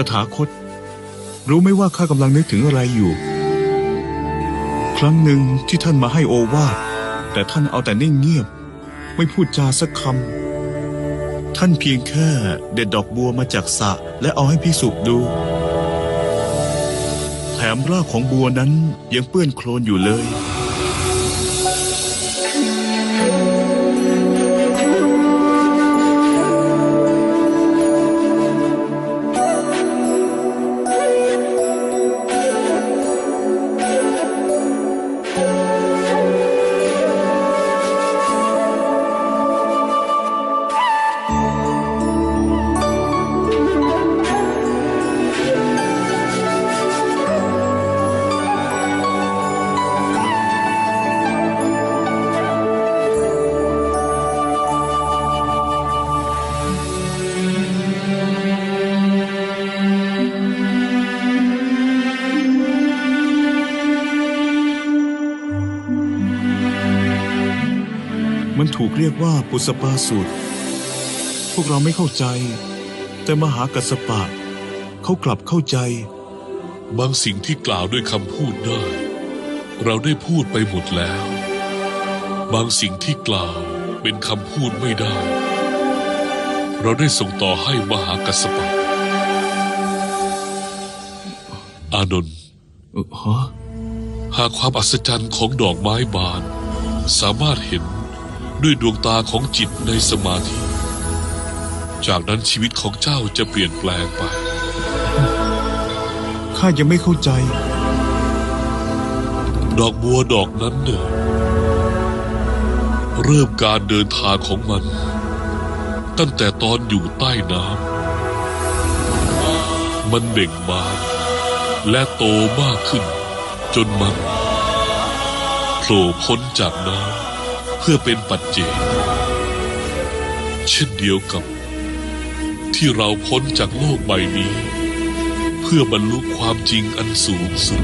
ตถาคต รู้ไหมว่าข้ากำลังนึกถึงอะไรอยู่ ครั้งหนึ่งที่ท่านมาให้โอวาทแต่ท่านเอาแต่นิ่งเงียบ ไม่พูดจาสักคำท่านเพียงแค่เด็ดดอกบัวมาจากสระและเอาให้พิสุดู แถมรากของบัวนั้นยังเปื้อนโคลนอยู่เลย มันถูกเรียกว่าปุสปาสูตร พวกเราไม่เข้าใจ แต่มหากัสสปะเขากลับเข้าใจ บางสิ่งที่กล่าวด้วยคำพูดได้ เราได้พูดไปหมดแล้ว บางสิ่งที่กล่าวเป็นคำพูดไม่ได้ เราได้ส่งต่อให้มหากัสสปะ อานนท์เอ่อฮะหากความอัศจรรย์ของดอกไม้บาน สามารถเห็น ด้วยดวงตาของจิตในสมาธิ จากนั้นชีวิตของเจ้าจะเปลี่ยนแปลงไป ข้ายังไม่เข้าใจ ดอกบัวดอกนั้นเนี่ยเริ่มการเดินทางของมัน ตั้งแต่ตอนอยู่ใต้น้ำมันเบ่งบานและโตมากขึ้น จนมันโผล่พ้นจากน้ำ เพื่อเป็นปัจเจกเช่นเดียวกับ ที่เราพ้นจากโลกใบนี้ เพื่อบรรลุความจริงอันสูงสุด